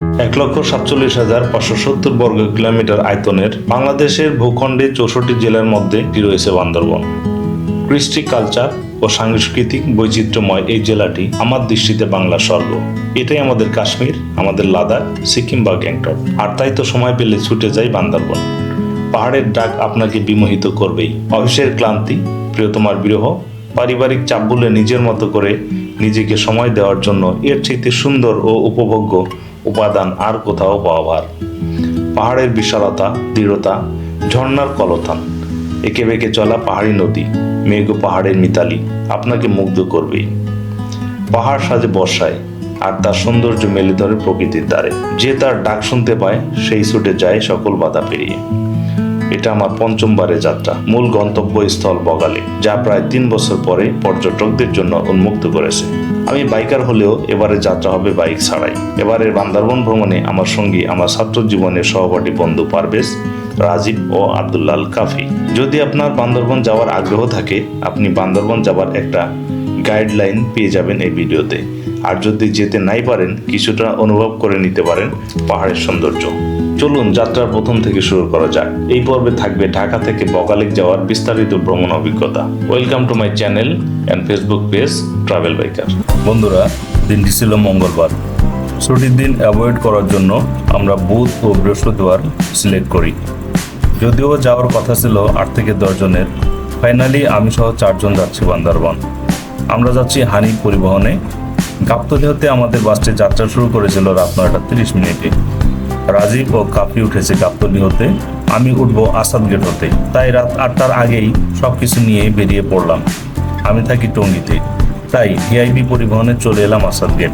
এক লক্ষ সাতচল্লিশ হাজার পাঁচশো সত্তর বর্গ কিলোমিটার আয়তনের বাংলাদেশের ভূখণ্ডে চৌষট্টি জেলার মধ্যে একটি রয়েছে বান্দরবন। কৃষ্টি কালচার ও সাংস্কৃতিক বৈচিত্র্যময় এই জেলাটি আমার দৃষ্টিতে বাংলা স্বর্গ। এটাই আমাদের কাশ্মীর, আমাদের লাদাখ, সিকিম বা গ্যাংটক। আর তাই তো সময় পেলে ছুটে যাই বান্দরবন। পাহাড়ের ডাক আপনাকে বিমোহিত করবেই। অফিসের ক্লান্তি, প্রিয়তমার বিরহ, পারিবারিক চাপ বলে নিজের মতো করে নিজেকে সময় দেওয়ার জন্য এর চাইতে সুন্দর ও উপভোগ্য উপাদান আর কোথাও পাওয়ার। পাহাড়ের বিশালতা, দৃঢ়তা, ঝর্ণার কলতান। একে বেঁকে চলা পাহাড়ি নদী, মেঘ পাহাড়ের মিতালি, আপনাকে মুগ্ধ করবেই পাহাড় সাজে বর্ষায়, আর তার সৌন্দর্য মেলে ধরে প্রকৃতির দ্বারে। যে তার ডাক শুনতে পায়, সেই ছুটে যায় সকল বাধা পেরিয়ে। এটা আমার পঞ্চমবারের যাত্রা, মূল গন্তব্যস্থল বগালে, যা প্রায় তিন বছর পরে পর্যটকদের জন্য উন্মুক্ত করেছে। আমি বাইকার হলেও এবারে যাত্রা হবে বাইক ছাড়াই। এবারের বান্দরবন ভ্রমণে আমার সঙ্গী, আমার ছাত্র জীবনের সহপাঠী বন্ধু পারভেজ, রাজীব ও আব্দুল্লাল কাফি। যদি আপনার বান্দরবন যাওয়ার আগ্রহ থাকে, আপনি বান্দরবন যাওয়ার একটা গাইডলাইন পেয়ে যাবেন এই ভিডিওতে। আর যদি যেতে নাই পারেন, কিছুটা অনুভব করে নিতে পারেন পাহাড়ের সৌন্দর্য। চলুন যাত্রার প্রথম থেকে শুরু করা যাক। এই পর্বে থাকবে ঢাকা থেকে বগালেক যাওয়ার বিস্তারিত ভ্রমণ অভিজ্ঞতা। Welcome to my channel and Facebook page travel biker বন্ধুরা, দিনটি ছিল মঙ্গলবার। ছুটির দিন অ্যাভয়েড করার জন্য আমরা বুধ ও বৃহস্পতিবার সিলেক্ট করি। যদিও যাওয়ার কথা ছিল আট থেকে দশ জনের। ফাইনালি আমি সহ চারজন যাচ্ছি বান্দরবন। আমরা যাচ্ছি হানি পরিবহনে। গাবতলি হতে আমাদের বাসটি যাত্রা শুরু করেছিল রাত নয়টা তিরিশ মিনিটে। রাজীব ও কাপি উঠেছে গাবতলি হতে। আমি উঠবো আসাদ গেট হতে। তাই রাত আটটার আগেই সব কিছু নিয়ে বেরিয়ে পড়লাম। আমি থাকি টঙ্গিতে। তাই ভিআইপি পরিবহনে চলে এলাম আসাদ গেট।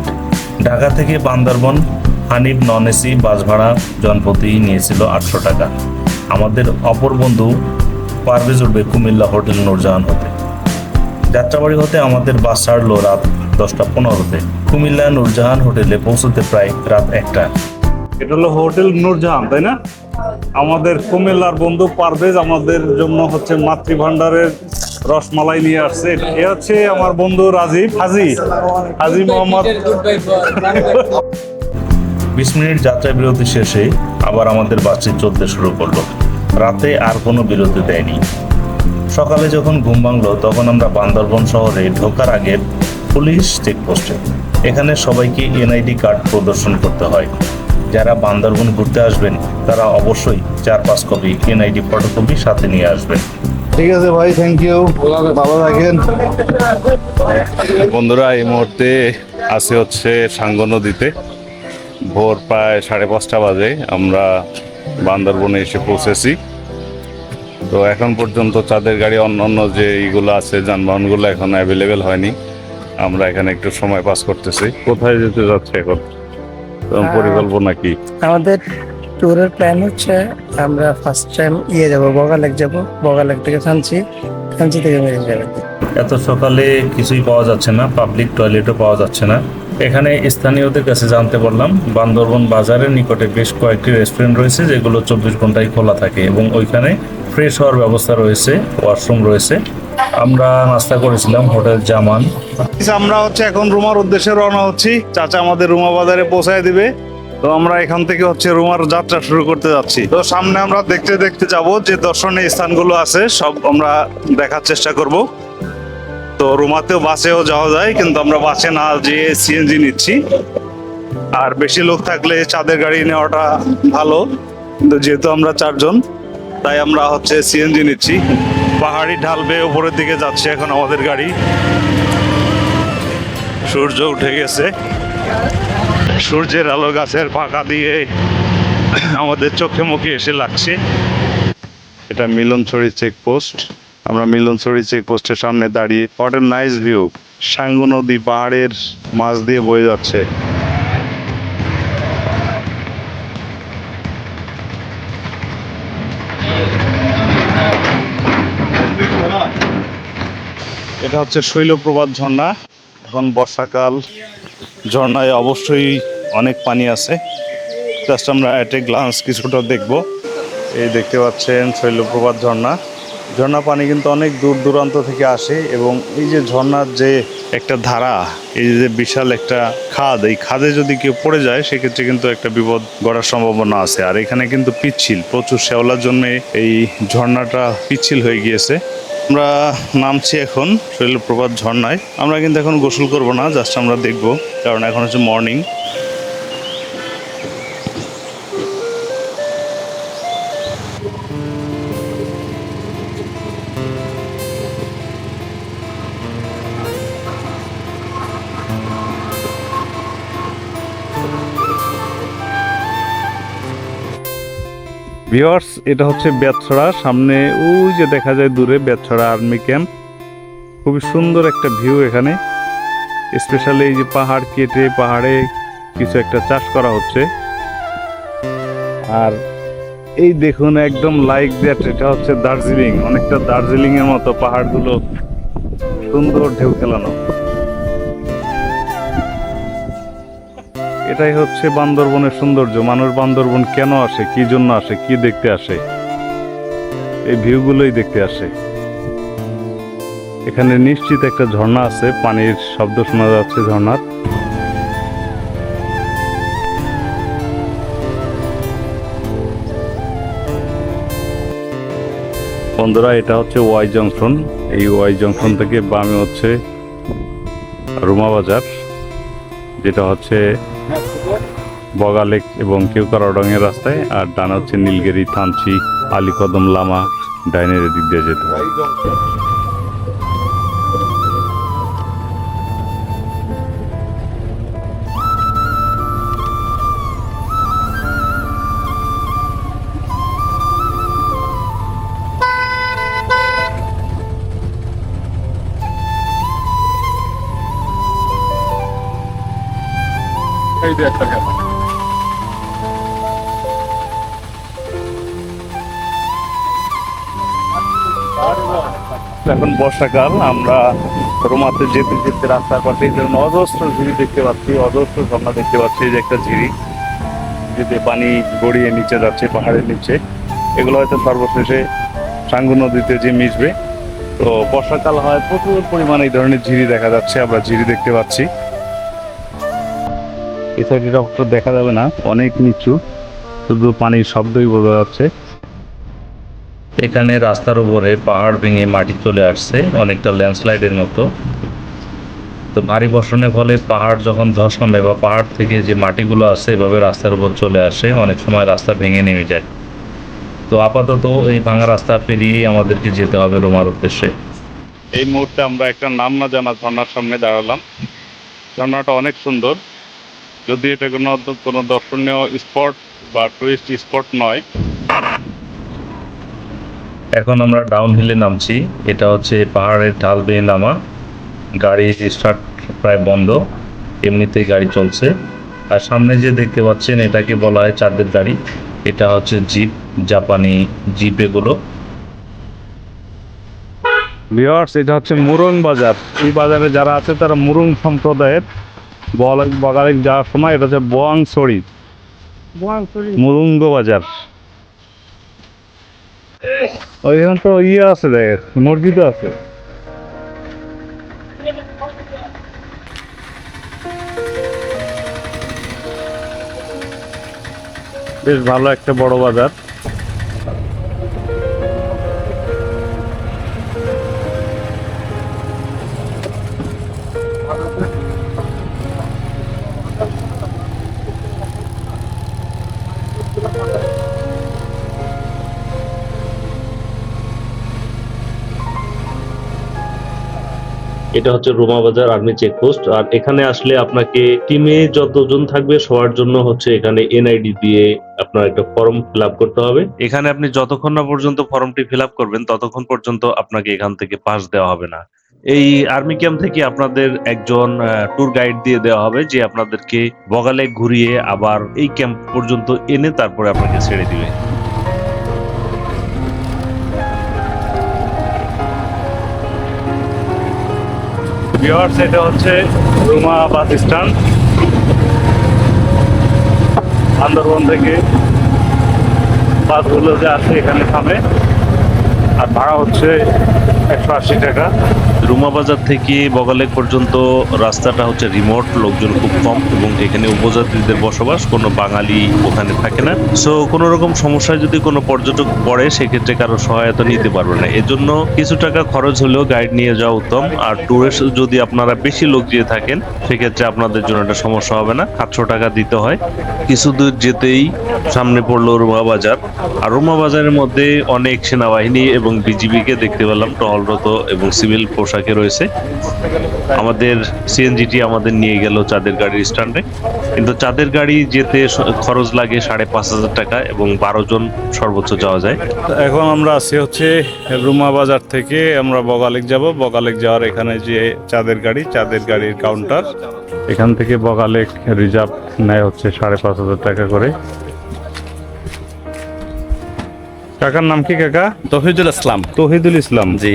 ঢাকা থেকে Bandarban, Hanif non AC bus ভাড়া জনপ্রতি নিয়েছিল আটশো টাকা। আমাদের অপর বন্ধু পারভেজ উঠবে কুমিল্লা হোটেল নূরজাহান হতে। যাত্রাবাড়ি হতে আমাদের বাস ছাড়লো রাত দশটা পনেরোতে। কুমিল্লা নূরজাহান হোটেলে পৌঁছতে প্রায় রাত একটা। এটা হলো হোটেল নূরজাহান, তাই না? আমাদের কুমিল্লার বন্ধু পারভেজ আমাদের জন্য হচ্ছে মাতৃ ভান্ডারের রসমালাই নিয়ে আসছে। এ হচ্ছে আমার বন্ধু রাজীব, হাজি। হাজি মোহাম্মদ। বিশ মিনিট যাত্রা বিরতি শেষে আবার আমাদের বাসটি চলতে শুরু করল। রাতে আর কোনো বিরতি দেয়নি। সকালে যখন ঘুম ভাঙলো, তখন আমরা বান্দরবন শহরে ঢোকার আগে পুলিশ চেকপোস্টে। এখানে সবাইকে এনআইডি কার্ড প্রদর্শন করতে হয়। যারা বান্দরবন ঘুরতে আসবেন তারা অবশ্যই চার পাঁচ কপি এনআইডি ফটোকপি সাথে নিয়ে আসবেন। ঠিক আছে ভাই থ্যাংক ইউ ভালো থাকেন। বন্ধুরা এই মুহূর্তে আছে হচ্ছে সাঙ্গ নদীতে। ভোর প্রায় সাড়ে পাঁচটা বাজে আমরা বান্দরবনে এসে পৌঁছেছি। তো এখন পর্যন্ত চাঁদের গাড়ি অন্য অন্য যে ইগুলো আছে যানবাহনগুলো এখন অ্যাভেলেবেল হয়নি। আমরা এখানে একটু সময় পাস করতেছি। কোথায় যেতে যাচ্ছে এখন? পরিকল্পনা কি? আমাদের ট্যুরের প্ল্যান হচ্ছে আমরা ফার্স্ট টাইম ইয়ে যাব বগালেক যাব। বগালেক থেকে থানচি থানচি থেকে মেরে যাবে। এত সকালে কিছুই পাওয়া যাচ্ছে না পাবলিক টয়লেটও পাওয়া যাচ্ছে না। এখানে স্থানীয়দের কাছে জানতে পারলাম বান্দরবন বাজারের নিকটে বেশ কয়েকটি রেস্টুরেন্ট রয়েছে যেগুলো চব্বিশ ঘন্টায় খোলা থাকে এবং ওইখানে ফ্রেশ হওয়ার ব্যবস্থা রয়েছে ওয়াশরুম রয়েছে। আমরা নাস্তা করেছিলাম হোটেল জামান। আমরা হচ্ছে এখন রুমার উদ্দেশ্যে রওনা হচ্ছি। চাচা আমাদের রুমা বাজারে পৌঁছায় দিবে। তো আমরা এখান থেকে হচ্ছে রুমার যাত্রা শুরু করতে যাচ্ছি। তো সামনে আমরা দেখতে দেখতে যাব যে দর্শনীয় স্থানগুলো আছে, সব আমরা দেখার চেষ্টা করব। তো রুমাতেও বাসেও যাওয়া যায়, কিন্তু আমরা বাসে না যেয়ে সিএনজি নিচ্ছি। আর বেশি লোক থাকলে চাঁদের গাড়ি নেওয়াটা ভালো। কিন্তু যেহেতু আমরা চারজন তাই আমরা হচ্ছে সিএনজি নিচ্ছি। পাহাড়ি ঢাল বেয়ে উপরের দিকে যাচ্ছে এখন আমাদের গাড়ি। সূর্য উঠে গেছে। সূর্যের আলো গাছের পাকা দিয়ে আমাদের চোখে মুখে এসে লাগছে। এটা মিলনছড়ি চেকপোস্ট। আমরা মিলনছড়ি চেকপোস্টের সামনে দাঁড়িয়ে নাইস ভিউ সাঙ্গু নদী পাহাড়ের মাছ দিয়ে বয়ে যাচ্ছে। এটা হচ্ছে শৈলপ্রপাত ঝর্ণা। এখন বর্ষাকাল, ঝর্ণায় অবশ্যই অনেক পানি আছে। জাস্ট আমরা অ্যাট এ গ্লান্স কিছুটা দেখব। এই দেখতে পাচ্ছেন শৈলপ্রপাত ঝর্ণা। ঝর্ণা পানি কিন্তু অনেক দূর দূরান্ত থেকে আসে এবং এই যে ঝর্ণার যে একটা ধারা, এই যে বিশাল একটা খাদ, এই খাদে যদি কেউ পড়ে যায়, সেক্ষেত্রে কিন্তু একটা বিপদ গড়ার সম্ভাবনা আছে। আর এখানে কিন্তু পিচ্ছিল, প্রচুর শ্যাওলার জন্য এই ঝর্ণাটা পিচ্ছিল হয়ে গিয়েছে। আমরা নামছি এখন শৈলপ্রপাত ঝর্ণায়। আমরা কিন্তু এখন গোসল করব না, জাস্ট আমরা দেখব, কারণ এখন হচ্ছে মর্নিং। ভিওয়ার্স এটা হচ্ছে বেতছড়া। সামনে ওই যে দেখা যায় দূরে বেতছড়া আর্মি ক্যাম্প। খুবই সুন্দর একটা ভিউ এখানে। স্পেশালি এই যে পাহাড় কেটে পাহাড়ে কিছু একটা চাষ করা হচ্ছে। আর এই দেখুন একদম লাইক দ্যাট, এটা হচ্ছে দার্জিলিং। অনেকটা দার্জিলিং এর মতো পাহাড়গুলো, সুন্দর ঢেউ খেলানো। এটাই হচ্ছে বান্দরবনের সৌন্দর্য। মানুষ বান্দরবন কেন আসে? কি জন্য আসে? কি দেখতে আসে? এই ভিউগুলোই দেখতে আসে। এখানে নিশ্চিত একটা ঝর্ণা আছে, পানির শব্দ শোনা যাচ্ছে ঝর্ণার। বন্ধুরা, এটা হচ্ছে ওয়াই জংশন। এই ওয়াই জংশন থেকে বামে হচ্ছে রুমা বাজার। যেটা হচ্ছে বগালেক এবং কেউকারডংয়ের রাস্তায়, আর ডান হচ্ছে নীলগিরি থানচি, আলীকদম লামা, ডাইনের দিক দিয়ে যেতে হয় এখন বর্ষাকাল, আমরা রোমাতে যেতে যেতে রাস্তার পাশে অজস্র ঝিরি দেখতে পাচ্ছি, অজস্র ঝর্ণা দেখতে পাচ্ছি যে একটা ঝিরি যেতে পানি গড়িয়ে নিচে যাচ্ছে, পাহাড়ের নিচে। এগুলো হয়তো সর্বশেষে সাঙ্গু নদীতে যে মিশবে। তো বর্ষাকাল হয় প্রচুর পরিমাণে এই ধরনের ঝিরি দেখা যাচ্ছে, আমরা ঝিরি দেখতে পাচ্ছি। সাইডটা অবশ্য দেখা যাবে না অনেক নিচু শুধু পানির শব্দই বোঝা যাচ্ছে। এখানে রাস্তার উপরে পাহাড় ভেঙে মাটি চলে আসছে অনেকটা ল্যান্ডস্লাইডের মতো। তো ভারী বর্ষণের ফলে পাহাড় যখন ধস নামে বা পাহাড় থেকে যে মাটিগুলো আছে এভাবে রাস্তার উপর চলে আসে অনেক সময় রাস্তা ভেঙে নেমে যায়। তো আপাতত এই ভাঙা রাস্তা পেরিয়েই আমাদেরকে যেতে হবে রোমার উদ্দেশ্যে। এই মুহূর্তে আমরা একটা নাম না জানা ঝর্ণার সামনে দাঁড়ালাম। ঝর্ণাটা অনেক সুন্দর। যদি এটা কোনো কোনো দর্শনীয় স্পট বা টুরিস্ট স্পট নয়। এখন আমরা ডাউন হিলে নামছি। এটা হচ্ছে পাহাড়ের ঢাল বেয়ে নামা। গাড়ি স্টার্ট প্রায় বন্ধ। এমনিতেই গাড়ি চলছে। আর সামনে যে দেখতে পাচ্ছেন এটাকে বলা হয় চাঁদের গাড়ি। এটা হচ্ছে জিপ জাপানি জিপ এগুলো। ভিওয়ার্স এটা হচ্ছে মুরং বাজার। এই বাজারে যারা আছে তারা মুরং সম্প্রদায়ের। বল- বগালে যাওয়ার সময় এটা হচ্ছে বোয়াংছড়ি। মুরুঙ্গ বাজার ওইখানে তো ইয়ে আছে দেখ মসজিদও আছে। বেশ ভালো একটা বড় বাজার। এটা হচ্ছে রোমা বাজার আর্মি চেকপোস্ট। আর এখানে আসলে আপনাকে টিমে যতজন থাকবে সবার জন্য হচ্ছে এখানে এনআইডি দিয়ে আপনার একটা ফর্ম ফিল করতে হবে। এখানে আপনি যতক্ষণ না পর্যন্ত ফর্মটি ফিল করবেন, ততক্ষণ পর্যন্ত আপনাকে এখান থেকে পাস দেওয়া হবে না। এই আর্মি ক্যাম্প থেকে আপনাদের একজন ট্যুর গাইড দিয়ে দেওয়া হবে, যে আপনাদেরকে বগালে ঘুরিয়ে আবার এই ক্যাম্প পর্যন্ত এনে তারপরে আপনাকে ছেড়ে দিবে। ভিওয়ার্স এটা হচ্ছে রুমা বাস স্ট্যান্ড। বান্দরবন থেকে বাসগুলো যে আছে এখানে থামে। আর ভাড়া হচ্ছে একশো আশি টাকা। রুমা বাজার থেকে বগালেক পর্যন্ত রাস্তাটা হচ্ছে রিমোট লোকজন খুব কম এবং এখানে উপজাতিদের বসবাস, কোনো বাঙালি ওখানে থাকে না। সো কোনো রকম সমস্যায় যদি কোনো পর্যটক পড়ে, সেক্ষেত্রে কারও সহায়তা নিতে পারবে না। এজন্য কিছু টাকা খরচ হলেও গাইড নিয়ে যাওয়া উত্তম। আর ট্যুরে যদি আপনারা বেশি লোক যেয়ে থাকেন, সেক্ষেত্রে আপনাদের জন্য একটা সমস্যা হবে না। সাতশো টাকা দিতে হয়। কিছু দূর যেতেই সামনে পড়ল রুমা বাজার। আর রুমা বাজারের মধ্যে অনেক সেনাবাহিনী এবং বিজিবিকে দেখতে পেলাম, টহলরত এবং সিভিল পোশাকে রয়েছে। আমাদের সিএনজিটি আমাদের নিয়ে গেল চাঁদের গাড়ির স্ট্যান্ডে। কিন্তু চাঁদের গাড়ি যেতে খরচ লাগে সাড়ে পাঁচ হাজার টাকা এবং বারো জন সর্বোচ্চ যাওয়া যায়। এখন আমরা আছি হচ্ছে রুমা বাজার থেকে আমরা বগালেক যাব। বগালেক যাওয়ার এখানে যে চাঁদের গাড়ি, চাঁদের গাড়ির কাউন্টার এখান থেকে বগালেক রিজার্ভ নেয় হচ্ছে সাড়ে পাঁচ হাজার টাকা করে। কাকার নাম কি কাকা? তহিদুল ইসলাম। তহিদুল ইসলাম। জি।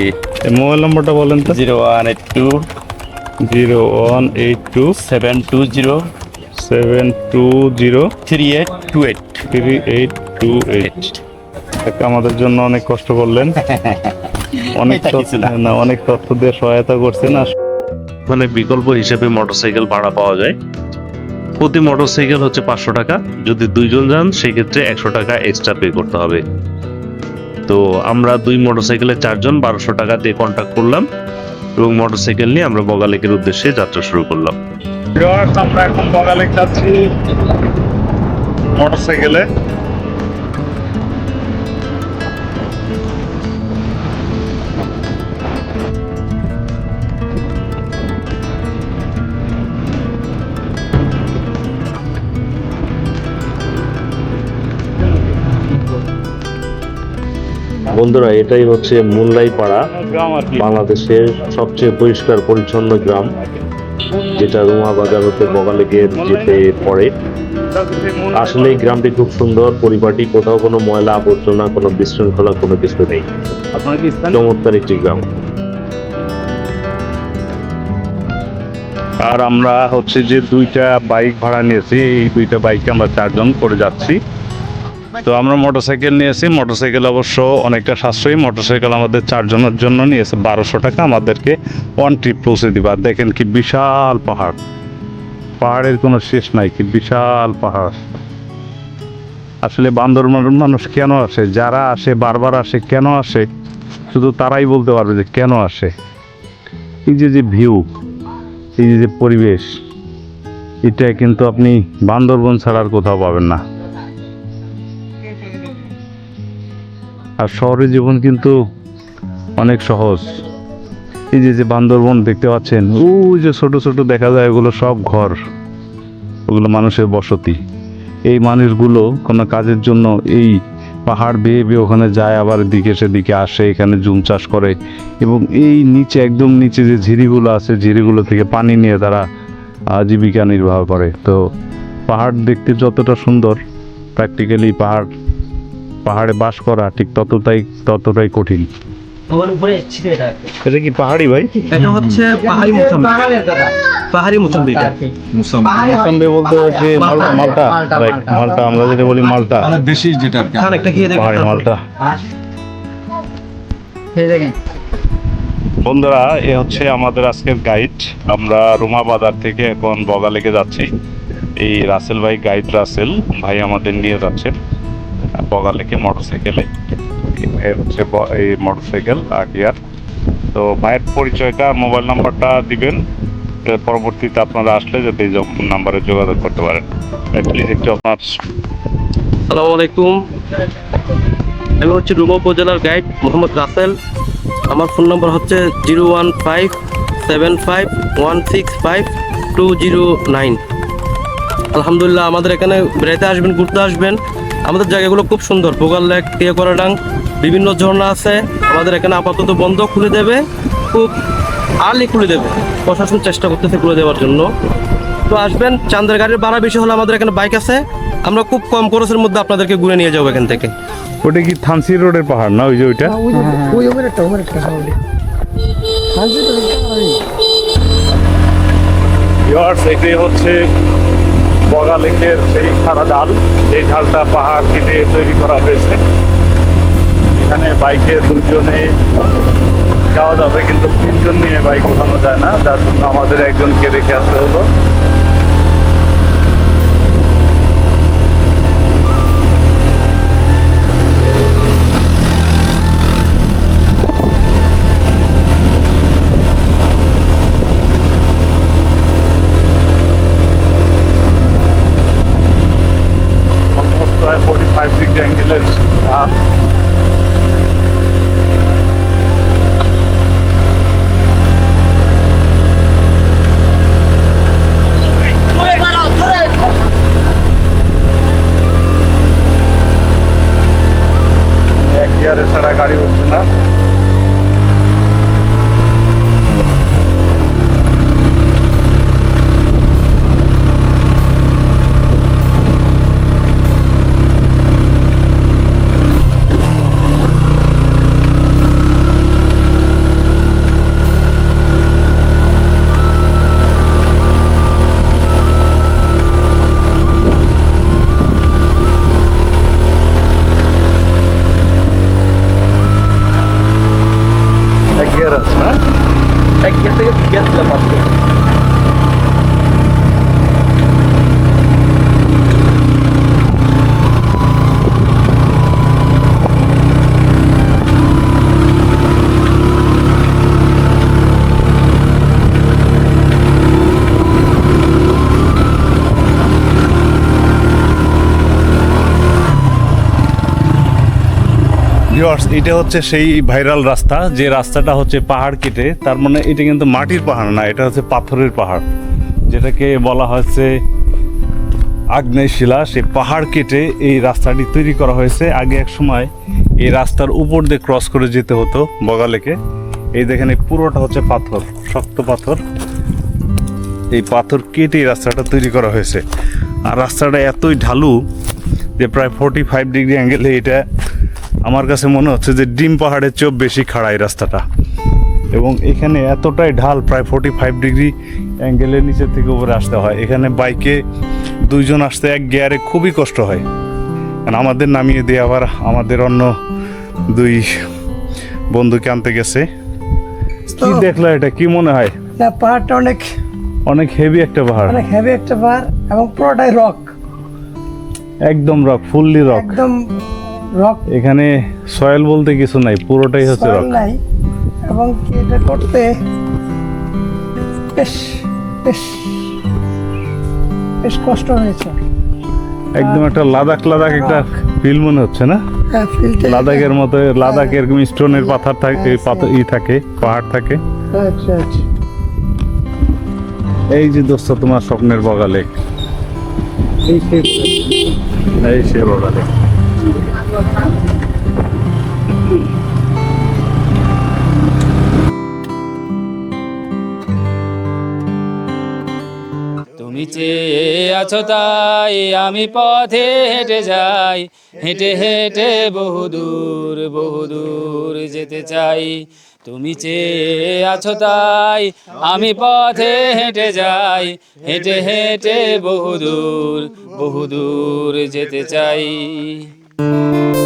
মোবাইল নম্বরটা বলেন তো। Zero one eight two zero one eight two seven two zero. Seven two zero three eight two eight three eight two eight আমাদের জন্য অনেক কষ্ট করলেন। অনেক। না অনেক তথ্য দিয়ে সহায়তা করছেন। আর মানে বিকল্প হিসেবে মোটরসাইকেল ভাড়া পাওয়া যায়। প্রতি মোটরসাইকেল হচ্ছে পাঁচশো টাকা। যদি দুইজন যান সেক্ষেত্রে একশো টাকা এক্সট্রা পে করতে হবে। তো আমরা দুই মোটরসাইকেলে চারজন বারোশো টাকা দিয়ে কন্ট্যাক্ট করলাম এবং মোটরসাইকেল নিয়ে আমরা বগালেকের উদ্দেশ্যে যাত্রা শুরু করলাম। আমরা এখন বগালেক যাচ্ছি মোটরসাইকেলে। বন্ধুরা এটাই হচ্ছে মুনলাই পাড়া গ্রাম আর কি বাংলাদেশের সবচেয়ে পরিষ্কার পরিচ্ছন্ন গ্রাম যেটা রুমা বাজার হতে বগালেকের যেতে পড়ে। আসলে এই গ্রামটি খুব সুন্দর পরিপাটি কোথাও কোনো ময়লা আবর্জনা কোনো বিশৃঙ্খলা কোনো কিছু নেই? চমৎকার একটি গ্রাম। আর আমরা হচ্ছে যে দুইটা বাইক ভাড়া নিয়েছি এই দুইটা বাইকে আমরা চারজন করে যাচ্ছি। তো আমরা মোটরসাইকেল নিয়েছি। মোটরসাইকেল অবশ্য অনেকটা সাশ্রয়ী। মোটরসাইকেল আমাদের চারজনের জন্য নিয়েছে বারোশো টাকা। আমাদেরকে ওয়ান ট্রিপ পৌঁছে দিবা। দেখেন কি বিশাল পাহাড়। পাহাড়ের কোনো শেষ নাই, কি বিশাল পাহাড়। আসলে বান্দরবান মানুষ কেন আসে? যারা আসে, বারবার আসে, কেন আসে? শুধু তারাই বলতে পারবে যে কেন আসে। এই যে যে ভিউ এই যে যে পরিবেশ, এটা কিন্তু আপনি বান্দরবন ছাড়া আর কোথাও পাবেন না। আর শহরের জীবন কিন্তু অনেক সহজ। এই যে যে বান্দরবন দেখতে পাচ্ছেন, ওই যে ছোট ছোট দেখা যায়, ওগুলো সব ঘর, ওগুলো মানুষের বসতি। এই মানুষগুলো কোনো কাজের জন্য এই পাহাড় বেয়ে বেয়ে ওখানে যায়, আবার এদিকে সেদিকে আসে, এখানে জুম চাষ করে এবং এই নিচে, একদম নিচে যে ঝিরিগুলো আছে, ঝিরিগুলো থেকে পানি নিয়ে তারা জীবিকা নির্বাহ করে। তো পাহাড় দেখতে যতটা সুন্দর প্র্যাকটিক্যালি পাহাড় পাহাড়ে বাস করা ঠিক ততটাই ততটাই কঠিন। এটা। কি পাহাড়ি ভাই? এটা হচ্ছে পাহাড়ি মুসাম্বি। পাহাড়ি মুসাম্বি এটা। মুসাম্বি। বলতে হচ্ছে মালটা মালটা। আমরা যেটা বলি মালটা। বেশি যেটা আর একটা খেয়ে দেখুন পাহাড়ি মালটা। বন্ধুরা এ হচ্ছে আমাদের আজকের গাইড আমরা রুমা বাজার থেকে এখন বগা লেগে যাচ্ছি। এই রাসেল ভাই গাইড রাসেল ভাই আমাদের নিয়ে যাচ্ছেন। বগালেকে মোটরসাইকেলে। এ হচ্ছে এই মোটরসাইকেল আগিয়ার তো ভাইয়ের পরিচয়টা, মোবাইল নাম্বারটা দিবেন। এর পরবর্তীতে আপনারা আসলে যাতে এই নাম্বারে যোগাযোগ করতে পারেন। প্লিজ একটু আপনার আসসালামু আলাইকুম। আমি হচ্ছে রুমা উপজেলার গাইড, মোহাম্মদ রাসেল। আমার ফোন নম্বর হচ্ছে zero one five seven five one six five two zero nine. আলহামদুলিল্লাহ, আমাদের এখানে বেড়াতে আসবেন, ঘুরতে আসবেন। আমাদের জায়গাগুলো খুব সুন্দর। পোগাল লেক টিয়াকরাডাং বিভিন্ন ঝর্ণা আছে। আমাদের এখানে আপাতত বন্ধ খুলে দেবে। খুব আর্লি খুলে দেবে। প্রশাসন চেষ্টা করতেছে খুলে দেওয়ার জন্য। তো আসবেন চান্দের গাড়ির ভাড়া বেশি হলে আমাদের এখানে বাইক আছে। আমরা খুব কম খরচের মধ্যে আপনাদেরকে ঘুরে নিয়ে যাব এখান থেকে। ওটা কি থানসি রোডের পাহাড় না ওই যে ওইটা? ওই একটা একটা হচ্ছে বগা লেকের সেই খাড়া ডাল, এই ঢালটা পাহাড় কেটে তৈরি করা হয়েছে। এখানে বাইকে দুজনে যাওয়া যাবে, কিন্তু তিনজন নিয়ে বাইক ওঠানো যায় না, যার জন্য আমাদের একজনকে রেখে আসতে হলো। প্রায় 45 ডিগ্রি অ্যাঙ্গেলের এক ভিউয়ার্স এটা হচ্ছে সেই ভাইরাল রাস্তা, যে রাস্তাটা হচ্ছে পাহাড় কেটে, তার মানে এটা কিন্তু মাটির পাহাড় না, এটা হচ্ছে পাথরের পাহাড়। যেটাকে বলা হয়েছে আগ্নেয় শিলা সেই পাহাড় কেটে এই রাস্তাটি তৈরি করা হয়েছে। আগে এক সময় এই রাস্তার উপর দিয়ে ক্রস করে যেতে হতো বগালেকে। এই দেখেন, এই পুরোটা হচ্ছে পাথর, শক্ত পাথর। এই পাথর কেটে এই রাস্তাটা তৈরি করা হয়েছে। আর রাস্তাটা এতই ঢালু যে প্রায় ফোর্টি ফাইভ ডিগ্রি অ্যাঙ্গেলে এটা আমার কাছে মনে হচ্ছে যে ডিম পাহাড়ের চেয়েও বেশি খাড়া এই রাস্তাটা। এবং এখানে এতটাই ঢাল প্রায় ফোর্টি ফাইভ ডিগ্রি অ্যাঙ্গেলের নিচে থেকে উপরে আসতে হয়। এখানে বাইকে দুইজন আসতে এক গিয়ারে খুবই কষ্ট হয়। কারণ আমাদের নামিয়ে দিয়ে আবার আমাদের অন্য দুই বন্ধুকে আনতে গেছে। কি দেখল এটা? কি মনে হয়? না পাহাড়টা অনেক অনেক হেভি একটা পাহাড়। অনেক হেভি একটা পাহাড় এবং পুরোটাই রক একদম রক ফুললি রক একদম রক। এখানে সয়েল বলতে কিছু নাই পুরোটাই হচ্ছে রক। নাই এবং এটা করতে? বেশ বেশ বেশ কষ্ট হয়েছে। একদম একটা লাদাখ লাদাখ একটা ফিল মনে হচ্ছে না? হ্যাঁ লাদাখের মতো লাদাখ এরকম স্টোনের পাথর থাকে পাথর ই থাকে পাহাড় থাকে। আচ্ছা আচ্ছা। এই যে দোস্ত তোমার স্বপ্নের বগালে এই সে বগালে তুমি চেয়ে আছো তাই আমি পথে হেঁটে যাই। হেঁটে হেঁটে বহুদূর বহুদূর যেতে চাই। তুমি চেয়ে আছো তাই আমি পথে হেঁটে যাই। হেঁটে হেঁটে বহুদূর বহুদূর যেতে চাই। Música